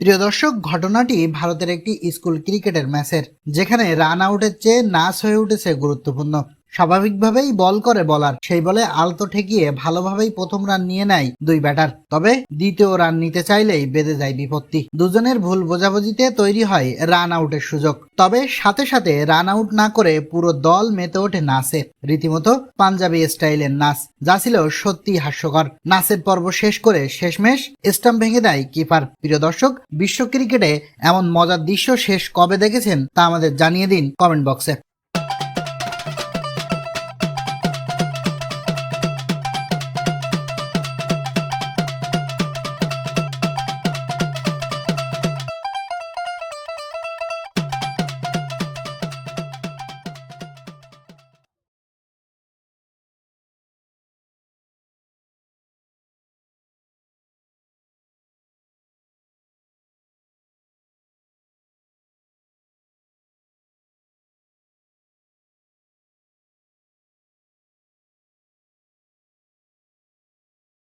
প্রিয় দর্শক, ঘটনাটি ভারতের একটি স্কুল ক্রিকেটের ম্যাচের, যেখানে রান আউটের চেয়ে নাচ হয়ে উঠেছে গুরুত্বপূর্ণ। স্বাভাবিকভাবেই বল করে বলার। সেই বলে আলতো ঠেকিয়ে ভালোভাবেই প্রথম রান নিয়ে নেয় দুই ব্যাটার। তবে দ্বিতীয় রান নিতে চাইলেই বেঁধে যায় বিপত্তি। দুজনের ভুল বোঝাবুঝিতে তৈরি হয় রান আউটের সুযোগ। তবে সাথে সাথে রান আউট না করে পুরো দল মেতে ওঠে নাচে রীতিমতো পাঞ্জাবি স্টাইলের নাচ যা ছিল সত্যি হাস্যকর। নাচের পর্ব শেষ করে শেষমেশ স্টাম্প ভেঙে দেয় কিপার। প্রিয় দর্শক, বিশ্ব ক্রিকেটে এমন মজার দৃশ্য শেষ কবে দেখেছেন তা আমাদের জানিয়ে দিন কমেন্ট বক্সে।